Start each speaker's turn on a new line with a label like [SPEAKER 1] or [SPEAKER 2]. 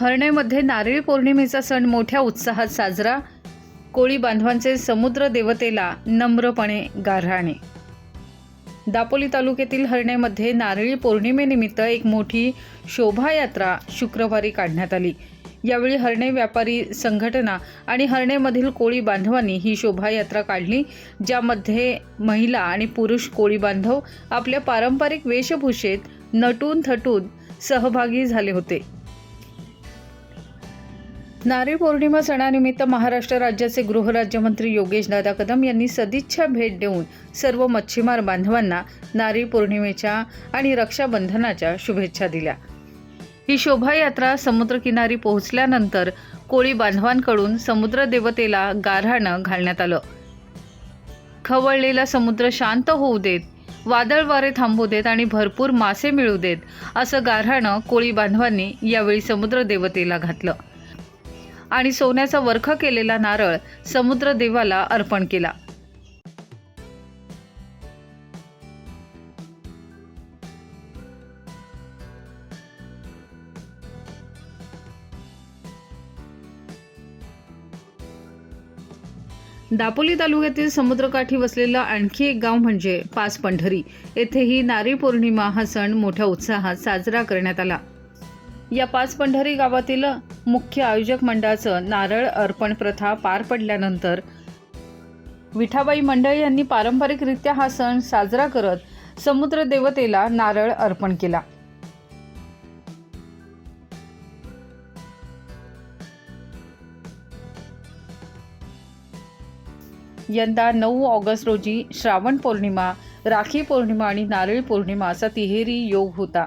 [SPEAKER 1] हरणेमध्ये नारळी पौर्णिमेचा सण मोठ्या उत्साहात साजरा. कोळी बांधवांचे समुद्र देवतेला नम्रपणे गारहाणे दापोली तालुक्यातील हरणेमध्ये नारळी पौर्णिमेनिमित्त एक मोठी शोभायात्रा शुक्रवारी काढण्यात आली. यावेळी हरणे व्यापारी संघटना आणि हरणेमधील कोळी बांधवांनी ही शोभायात्रा काढली ज्यामध्ये महिला आणि पुरुष कोळी बांधव आपल्या पारंपरिक वेशभूषेत नटून थटून सहभागी झाले होते. नारळी पौर्णिमा सणानिमित्त महाराष्ट्र राज्याचे गृहराज्यमंत्री योगेश दादा कदम यांनी सदिच्छा भेट देऊन सर्व मच्छीमार बांधवांना नारळी पौर्णिमेच्या आणि रक्षाबंधनाच्या शुभेच्छा दिल्या. ही शोभायात्रा समुद्रकिनारी पोहोचल्यानंतर कोळी बांधवांकडून समुद्र देवतेला गाऱ्हाणं घालण्यात आलं. खवळलेला समुद्र शांत होऊ देत वादळ वारे थांबू देत आणि भरपूर मासे मिळू देत असं गाऱ्हाणं कोळी बांधवांनी यावेळी समुद्र देवतेला घातलं. आणि सोन्याचा वर्ख केलेला नारळ समुद्र देवाला अर्पण केला. दापोली तालुक्यातील समुद्रकाठी वसलेलं आणखी एक गाव म्हणजे पाच पंढरी येथेही नारी पौर्णिमा हा सण मोठ्या उत्साहात साजरा करण्यात आला. या पाच पंढरी गावातील मुख्य आयोजक मंडळाचं नारळ अर्पण प्रथा पार पडल्यानंतर विठाबाई मंडळ यांनी पारंपरिकरित्या हा सण साजरा करत समुद्र देवतेला नारळ अर्पण केला. यंदा नऊ ऑगस्ट रोजी श्रावण पौर्णिमा राखी पौर्णिमा आणि नारळी पौर्णिमा असा तिहेरी योग होता.